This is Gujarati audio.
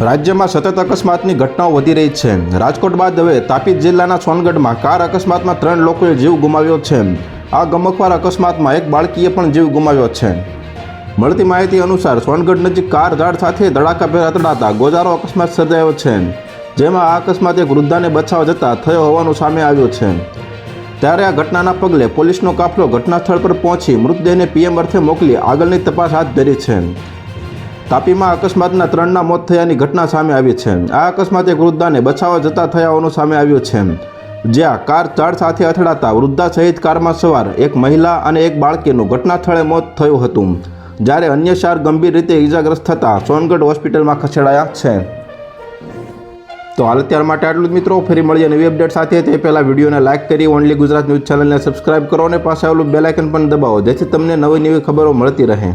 રાજ્યમાં સતત અકસ્માતની ઘટનાઓ વધી રહી છે. રાજકોટ બાદ હવે તાપી જિલ્લાના સોનગઢમાં કાર અકસ્માતમાં ત્રણ લોકોએ જીવ ગુમાવ્યો છે. આ ગમકવાર અકસ્માતમાં એક બાળકીએ પણ જીવ ગુમાવ્યો છે. મળતી માહિતી અનુસાર સોનગઢ નજીક કાર ઝાડ સાથે ધડાકાભેર અથડાતા ગોજારો અકસ્માત સર્જાયો છે. જેમાં આ અકસ્માત એક વૃદ્ધાને બચાવવા જતાં થયો હોવાનું સામે આવ્યું છે. ત્યારે આ ઘટનાના પગલે પોલીસનો કાફલો ઘટના સ્થળ પર પહોંચી મૃતદેહને પીએમ અર્થે મોકલી આગળની તપાસ હાથ ધરી છે. તાપીમાં અકસ્માતના ત્રણના મોત થયાની ઘટના સામે આવી છે. આ અકસ્માત એક વૃદ્ધાને બચાવવા જતા થયા હોવાનું સામે આવ્યું છે. જ્યાં કાર ચાર સાથે અથડાતા વૃદ્ધા સહિત કારમાં સવાર એક મહિલા અને એક બાળકીનું ઘટના સ્થળે મોત થયું હતું. જ્યારે અન્ય ચાર ગંભીર રીતે ઇજાગ્રસ્ત થતાં સોનગઢ હોસ્પિટલમાં ખસેડાયા છે. તો હાલ અત્યાર માટે આટલું જ મિત્રો. ફરી મળીએ નવી અપડેટ સાથે. તે પહેલાં વિડીયોને લાઇક કરી ઓનલી ગુજરાત ન્યૂઝ ચેનલને સબસ્ક્રાઇબ કરો અને પાસે આવેલું બેલાઇકન પણ દબાવો, જેથી તમને નવી નવી ખબરો મળતી રહે.